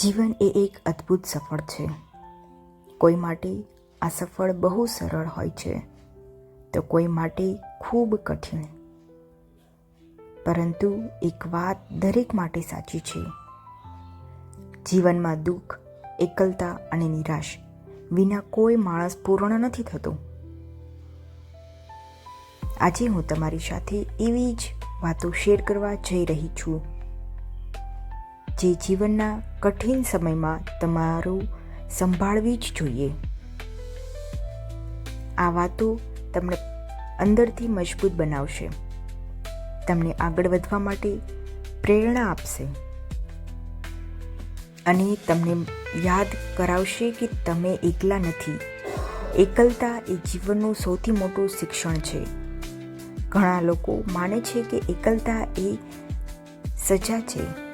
જીવન એ એક અદ્ભુત સફળ છે. કોઈ માટે આ સફળ બહુ સરળ હોય છે, તો કોઈ માટે ખૂબ કઠિન. પરંતુ એક વાત દરેક માટે સાચી છે. જીવનમાં દુઃખ, એકલતા અને નિરાશ વિના કોઈ માણસ પૂર્ણ નથી થતો. આજે હું તમારી સાથે એવી જ વાતો શેર કરવા જઈ રહી છું. જે જીવનના કઠિન સમયમાં તમારું સંભાળવી જ જોઈએ. આ વાતો તમને અંદરથી મજબૂત બનાવશે. તમને આગળ વધવા માટે પ્રેરણા આપશે. અને તમને યાદ કરાવશે કે તમે એકલા નથી. એકલતા એ જીવનનું સૌથી મોટું શિક્ષણ છે. ઘણા લોકો માને છે કે એકલતા એ સજા છે.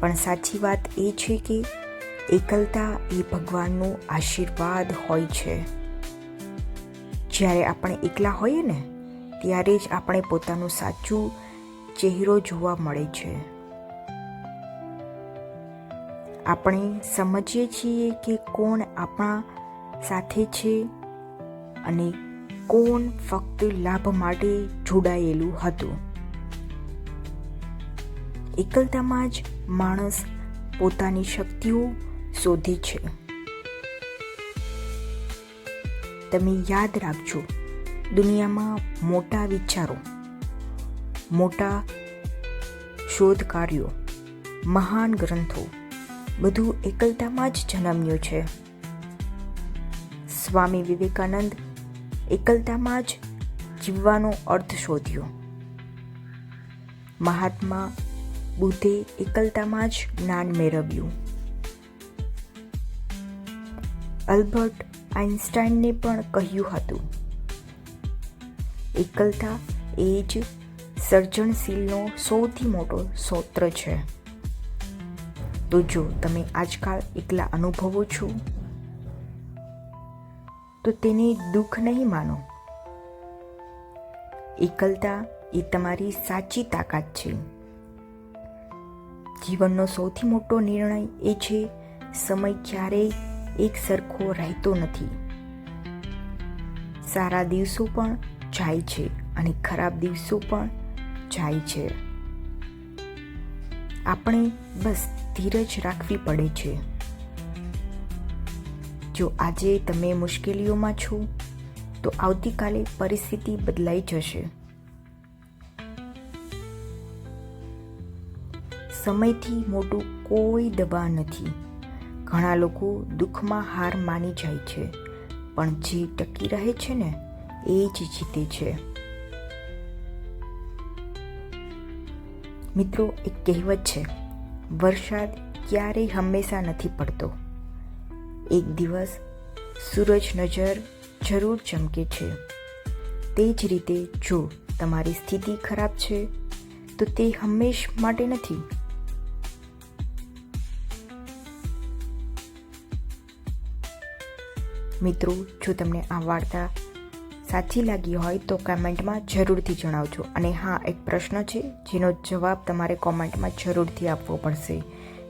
પણ સાચી વાત એ છે કે એકલતા એ ભગવાનનું આશીર્વાદ હોય છે. જ્યારે આપણે એકલા હોઈએ ને, ત્યારે જ આપણે પોતાનું સાચું ચહેરો જોવા મળે છે. આપણે સમજીએ છીએ કે કોણ આપણા સાથે છે અને કોણ ફક્ત લાભ માટે જોડાયેલું હતું. એકલતામાં જ માણસ પોતાની શક્તિઓ શોધે છે. તમે યાદ રાખજો, દુનિયામાં મોટા વિચારો, મોટા શોધ કાર્યો મહાન ગ્રંથો, બધું એકલતામાં જ જન્મ્યું છે. સ્વામી વિવેકાનંદ એકલતામાં જ જીવવાનો અર્થ શોધ્યો. મહાત્મા બુદ્ધે એકલતામાં જ જ્ઞાન મેળવ્યું. અલ્બર્ટ આઇન્સ્ટાઈનને પણ કહ્યું હતું, એકલતા એ જ સર્જનશીલનો સૌથી મોટો સ્ત્રોત છે. તો જો તમે આજકાલ એકલા અનુભવો છો, તો તેને દુઃખ નહીં માનો. એકલતા એ તમારી સાચી તાકાત છે. જીવનનો સૌથી મોટો નિર્ણય એ છે, સમય ક્યારેય એક સરખો રહેતો નથી. સારા દિવસો પણ જાય છે અને ખરાબ દિવસો પણ જાય છે. આપણે બસ ધીરજ રાખવી પડે છે. જો આજે તમે મુશ્કેલીઓમાં છો, તો આવતીકાલે પરિસ્થિતિ બદલાઈ જશે. સમયથી મોટું કોઈ દબા નથી. ઘણા લોકો દુઃખમાં હાર માની જાય છે, પણ જે ટકી રહે છે ને, એ જ જીતે છે. મિત્રો, એક કહેવત છે, વરસાદ ક્યારેય હંમેશા નથી પડતો. એક દિવસ સૂરજ નજર જરૂર ચમકે છે. તે જ રીતે જો તમારી સ્થિતિ ખરાબ છે, તો તે હંમેશ માટે નથી. મિત્રો, જો તમને આ વાર્તા સાચી લાગી હોય તો કમેન્ટમાં જરૂરથી જણાવજો. અને હા, એક પ્રશ્ન છે, જેનો જવાબ તમારે કોમેન્ટમાં જરૂરથી આપવો પડશે.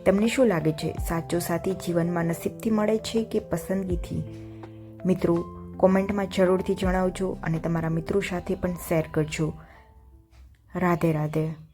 તમને શું લાગે છે, સાચો સાથી જીવનમાં નસીબથી મળે છે કે પસંદગીથી? મિત્રો, કોમેન્ટમાં જરૂરથી જણાવજો અને તમારા મિત્રો સાથે પણ શેર કરજો. રાધે રાધે.